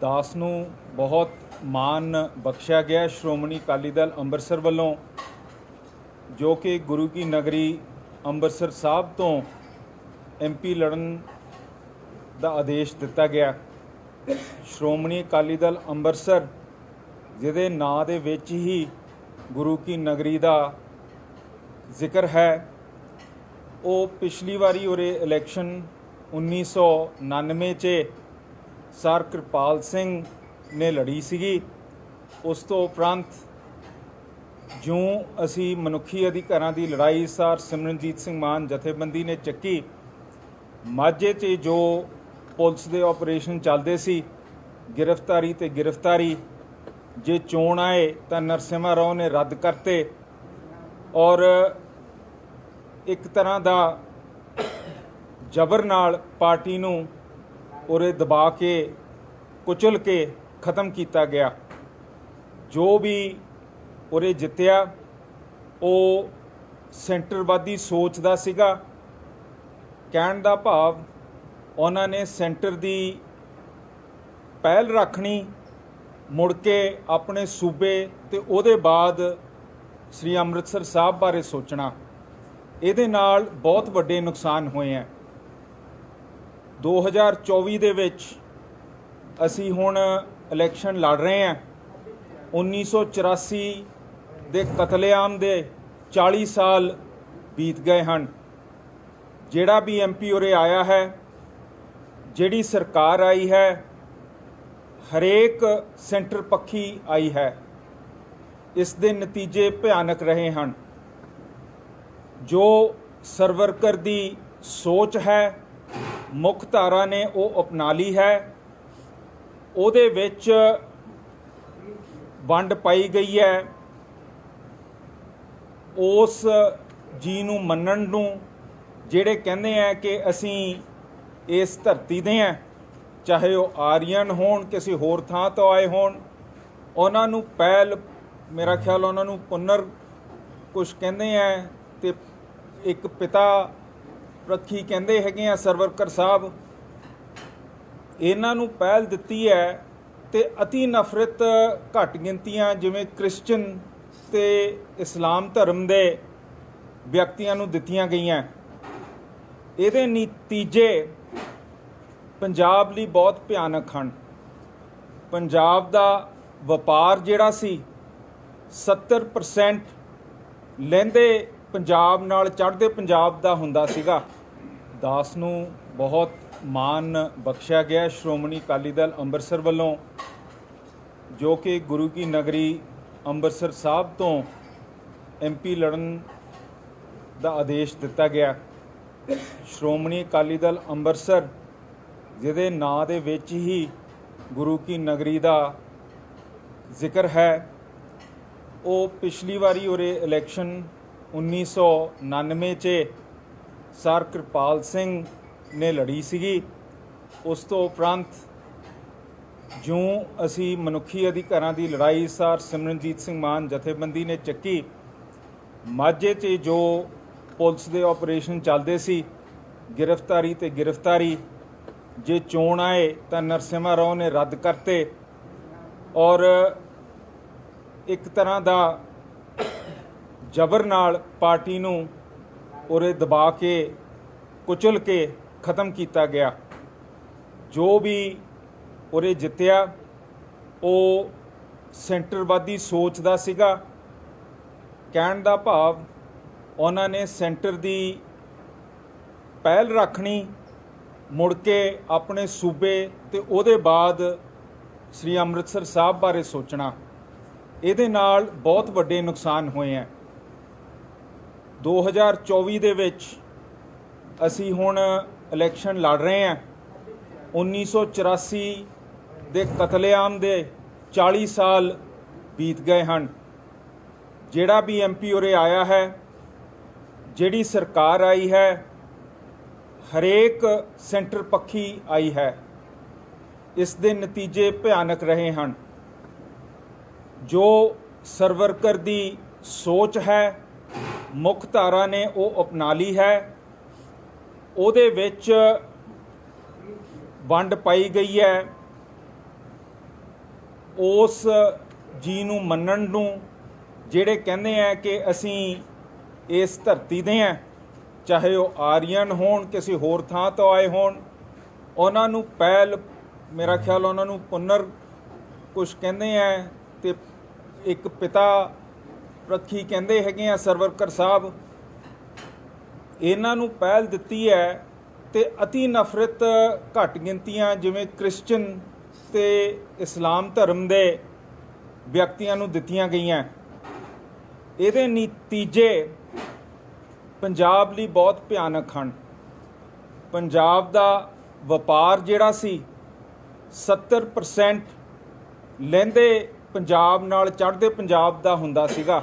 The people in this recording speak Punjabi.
ਦਾਸ ਨੂੰ ਬਹੁਤ ਮਾਨ ਬਖਸ਼ਿਆ ਗਿਆ ਸ਼੍ਰੋਮਣੀ ਅਕਾਲੀ ਦਲ ਅੰਮ੍ਰਿਤਸਰ ਵੱਲੋਂ, ਜੋ ਕਿ ਗੁਰੂ ਕੀ ਨਗਰੀ ਅੰਮ੍ਰਿਤਸਰ ਸਾਹਿਬ ਤੋਂ ਐਮਪੀ ਲੜਨ ਦਾ ਆਦੇਸ਼ ਦਿੱਤਾ ਗਿਆ ਸ਼੍ਰੋਮਣੀ ਅਕਾਲੀ ਦਲ ਅੰਮ੍ਰਿਤਸਰ, ਜਿਹਦੇ ਨਾਂ ਦੇ ਵਿੱਚ ਹੀ ਗੁਰੂ ਕੀ ਨਗਰੀ ਦਾ ਜ਼ਿਕਰ ਹੈ, ਉਹ ਪਿਛਲੀ ਵਾਰੀ ਉਰੇ ਇਲੈਕਸ਼ਨ 1999 'ਚ ਸਰ ਕਿਰਪਾਲ ਸਿੰਘ ਨੇ ਲੜੀ ਸੀਗੀ। ਉਸ ਤੋਂ ਉਪਰੰਤ ਜਿਉਂ ਅਸੀਂ ਮਨੁੱਖੀ ਅਧਿਕਾਰਾਂ ਦੀ ਲੜਾਈ ਸਰ ਸਿਮਰਨਜੀਤ ਸਿੰਘ ਮਾਨ ਜਥੇਬੰਦੀ ਨੇ ਚੱਕੀ, ਮਾਝੇ 'ਚ ਜੋ ਪੁਲਿਸ ਦੇ ਆਪਰੇਸ਼ਨ ਚੱਲਦੇ ਸੀ, ਗ੍ਰਿਫਤਾਰੀ ਤੇ ਗ੍ਰਿਫਤਾਰੀ, ਜੇ ਚੋਣ ਆਏ ਤਾਂ ਨਰਸਿਮਾ ਰਾਓ ਨੇ ਰੱਦ ਕਰਤੇ ਔਰ ਇੱਕ ਤਰ੍ਹਾਂ ਦਾ ਜ਼ਬਰ ਨਾਲ ਪਾਰਟੀ ਨੂੰ ਉਰੇ ਦਬਾ ਕੇ, ਕੁਚਲ ਕੇ ਖਤਮ ਕੀਤਾ ਗਿਆ। ਜੋ ਵੀ ਉਰੇ ਜਿੱਤਿਆ, ਉਹ ਸੈਂਟਰਵਾਦੀ ਸੋਚ ਦਾ ਸੀਗਾ। ਕਹਿਣ ਦਾ ਭਾਵ, ਉਹਨਾਂ ਨੇ ਸੈਂਟਰ ਦੀ ਪਹਿਲ ਰੱਖਣੀ, ਮੁੜ ਕੇ ਆਪਣੇ ਸੂਬੇ ਤੇ ਉਹਦੇ ਬਾਅਦ ਸ੍ਰੀ ਅੰਮ੍ਰਿਤਸਰ ਸਾਹਿਬ ਬਾਰੇ ਸੋਚਣਾ। ਇਹਦੇ ਨਾਲ ਬਹੁਤ ਵੱਡੇ ਨੁਕਸਾਨ ਹੋਏ ਆ 2024 ਦੇ ਵਿੱਚ ਅਸੀਂ ਹੁਣ ਇਲੈਕਸ਼ਨ ਲੜ ਰਹੇ ਹਾਂ। 1984 ਦੇ ਕਤਲੇਆਮ ਦੇ 40 ਸਾਲ ਬੀਤ ਗਏ ਹਨ। ਜਿਹੜਾ ਵੀ ਐਮਪੀ ਉਰੇ ਆਇਆ ਹੈ, ਜਿਹੜੀ ਸਰਕਾਰ ਆਈ ਹੈ, ਹਰੇਕ ਸੈਂਟਰ ਪੱਖੀ ਆਈ ਹੈ। ਇਸ ਦੇ ਨਤੀਜੇ ਭਿਆਨਕ ਰਹੇ ਹਨ। ਜੋ ਸਰਵਰਕਰ ਦੀ ਸੋਚ ਹੈ ਮੁੱਖ ਧਾਰਾ ਨੇ ਉਹ ਅਪਣਾ ਲਈ ਹੈ। ਉਹਦੇ ਵਿੱਚ ਵੰਡ ਪਾਈ ਗਈ ਹੈ। ਉਸ ਜੀ ਨੂੰ ਮੰਨਣ ਨੂੰ ਜਿਹੜੇ ਕਹਿੰਦੇ ਆ ਕਿ ਅਸੀਂ ਇਸ ਧਰਤੀ ਦੇ ਆ, ਚਾਹੇ ਉਹ ਆਰੀਅਨ ਹੋਣ ਕਿਸੇ ਹੋਰ ਥਾਂ ਤੋਂ ਆਏ ਹੋਣ, ਉਹਨਾਂ ਨੂੰ ਪਹਿਲ ਮੇਰਾ ਖਿਆਲ ਉਹਨਾਂ ਨੂੰ ਪੁਨਰ ਕੁਝ ਕਹਿੰਦੇ ਆ ਤੇ ਇੱਕ ਪਿਤਾ ਪ੍ਰਖੀ ਕਹਿੰਦੇ ਹੈਗੇ ਆ ਸਰਵਰਕਰ ਸਾਹਿਬ, ਇਹਨਾਂ ਨੂੰ ਪਹਿਲ ਦਿੱਤੀ ਹੈ ਤੇ ਅਤੀ ਨਫ਼ਰਤ ਘੱਟ ਗਿਣਤੀਆਂ ਜਿਵੇਂ ਕ੍ਰਿਸਚੀਅਨ ਤੇ ਇਸਲਾਮ ਧਰਮ ਦੇ ਵਿਅਕਤੀਆਂ ਨੂੰ ਦਿੱਤੀਆਂ ਗਈਆਂ। ਇਹਦੇ ਨਤੀਜੇ ਪੰਜਾਬ ਲਈ ਬਹੁਤ ਭਿਆਨਕ ਹਨ। ਪੰਜਾਬ ਦਾ ਵਪਾਰ ਜਿਹੜਾ ਸੀ 70% ਲੈਂਦੇ ਪੰਜਾਬ ਨਾਲ ਚੜ੍ਹਦੇ ਪੰਜਾਬ ਦਾ ਹੁੰਦਾ ਸੀਗਾ। ਦਾਸ ਨੂੰ ਬਹੁਤ ਮਾਨ ਬਖਸ਼ਿਆ ਗਿਆ ਸ਼੍ਰੋਮਣੀ ਅਕਾਲੀ ਦਲ ਅੰਮ੍ਰਿਤਸਰ ਵੱਲੋਂ, ਜੋ ਕਿ ਗੁਰੂ ਕੀ ਨਗਰੀ ਅੰਮ੍ਰਿਤਸਰ ਸਾਹਿਬ ਤੋਂ ਐਮਪੀ ਲੜਨ ਦਾ ਆਦੇਸ਼ ਦਿੱਤਾ ਗਿਆ। ਸ਼੍ਰੋਮਣੀ ਅਕਾਲੀ ਦਲ ਅੰਮ੍ਰਿਤਸਰ, ਜਿਹਦੇ ਨਾਂ ਦੇ ਵਿੱਚ ਹੀ ਗੁਰੂ ਕੀ ਨਗਰੀ ਦਾ ਜ਼ਿਕਰ ਹੈ, ਉਹ ਪਿਛਲੀ ਵਾਰੀ ਉਰੇ ਇਲੈਕਸ਼ਨ 1999 'ਚ ਸਰ ਕਿਰਪਾਲ ਸਿੰਘ ਨੇ ਲੜੀ ਸੀਗੀ। ਉਸ ਤੋਂ ਉਪਰੰਤ ਜਿਉਂ ਅਸੀਂ ਮਨੁੱਖੀ ਅਧਿਕਾਰਾਂ ਦੀ ਲੜਾਈ ਸਰ ਸਿਮਰਨਜੀਤ ਸਿੰਘ ਮਾਨ ਜਥੇਬੰਦੀ ਨੇ ਚੱਕੀ, ਮਾਝੇ 'ਚ ਜੋ ਪੁਲਿਸ ਦੇ ਆਪਰੇਸ਼ਨ ਚੱਲਦੇ ਸੀ, ਗ੍ਰਿਫਤਾਰੀ ਤੇ ਗ੍ਰਿਫਤਾਰੀ, ਜੇ ਚੋਣ ਆਏ ਤਾਂ ਨਰਸਿਮਾ ਰਾਓ ਨੇ ਰੱਦ ਕਰਤੇ ਔਰ ਇੱਕ ਤਰ੍ਹਾਂ ਦਾ ਜ਼ਬਰ ਨਾਲ ਪਾਰਟੀ ਨੂੰ ਉਰੇ ਦਬਾ ਕੇ, ਕੁਚਲ ਕੇ ਖਤਮ ਕੀਤਾ ਗਿਆ। ਜੋ ਵੀ ਉਰੇ ਜਿੱਤਿਆ, ਉਹ ਸੈਂਟਰਵਾਦੀ ਸੋਚ ਦਾ ਸੀਗਾ। ਕਹਿਣ ਦਾ ਭਾਵ ਉਹਨਾਂ ਨੇ ਸੈਂਟਰ ਦੀ ਪਹਿਲ ਰੱਖਣੀ, ਮੁੜ ਕੇ ਆਪਣੇ ਸੂਬੇ ਤੇ ਉਹਦੇ ਬਾਅਦ ਸ੍ਰੀ ਅੰਮ੍ਰਿਤਸਰ ਸਾਹਿਬ ਬਾਰੇ ਸੋਚਣਾ। ਇਹਦੇ ਨਾਲ ਬਹੁਤ ਵੱਡੇ ਨੁਕਸਾਨ ਹੋਏ ਆ 2024 ਦੇ ਵਿੱਚ ਅਸੀਂ ਹੁਣ ਇਲੈਕਸ਼ਨ ਲੜ ਰਹੇ ਹਾਂ। 1984 ਦੇ ਕਤਲੇਆਮ ਦੇ 40 ਸਾਲ ਬੀਤ ਗਏ ਹਨ। ਜਿਹੜਾ ਵੀ ਐਮਪੀ ਉਰੇ ਆਇਆ ਹੈ, ਜਿਹੜੀ ਸਰਕਾਰ ਆਈ ਹੈ, ਹਰੇਕ ਸੈਂਟਰ ਪੱਖੀ ਆਈ ਹੈ। ਇਸ ਦੇ ਨਤੀਜੇ ਭਿਆਨਕ ਰਹੇ ਹਨ। ਜੋ ਸਰਵਰਕਰ ਦੀ ਸੋਚ ਹੈ ਮੁੱਖ ਧਾਰਾ ਨੇ ਉਹ ਅਪਣਾ ਲਈ ਹੈ। ਉਹਦੇ ਵਿੱਚ ਵੰਡ ਪਾਈ ਗਈ ਹੈ। ਉਸ ਜੀ ਨੂੰ ਮੰਨਣ ਨੂੰ ਜਿਹੜੇ ਕਹਿੰਦੇ ਆ ਕਿ ਅਸੀਂ ਇਸ ਧਰਤੀ ਦੇ ਆ, ਚਾਹੇ ਉਹ ਆਰੀਅਨ ਹੋਣ, ਕਿਸੇ ਹੋਰ ਥਾਂ ਤੋਂ ਆਏ ਹੋਣ, ਉਹਨਾਂ ਨੂੰ ਪਹਿਲ, ਮੇਰਾ ਖਿਆਲ ਉਹਨਾਂ ਨੂੰ ਪੁਨਰ ਕੁਝ ਕਹਿੰਦੇ ਆ ਤੇ ਇੱਕ ਪਿਤਾ ਰੱਖੀ ਕਹਿੰਦੇ ਹੈਗੇ ਆ ਸਰਵਰਕਰ ਸਾਹਿਬ, ਇਹਨਾਂ ਨੂੰ ਪਹਿਲ ਦਿੱਤੀ ਹੈ ਤੇ ਅਤੀ ਨਫ਼ਰਤ ਘੱਟ ਗਿਣਤੀਆਂ ਜਿਵੇਂ ਕ੍ਰਿਸਚੀਅਨ ਤੇ ਇਸਲਾਮ ਧਰਮ ਦੇ ਵਿਅਕਤੀਆਂ ਨੂੰ ਦਿੱਤੀਆਂ ਗਈਆਂ। ਇਹਦੇ ਨਤੀਜੇ ਪੰਜਾਬ ਲਈ ਬਹੁਤ ਭਿਆਨਕ ਹਨ। ਪੰਜਾਬ ਦਾ ਵਪਾਰ ਜਿਹੜਾ ਸੀ 70% ਲੈਂਦੇ ਪੰਜਾਬ ਨਾਲ ਚੜ੍ਹਦੇ ਪੰਜਾਬ ਦਾ ਹੁੰਦਾ ਸੀਗਾ।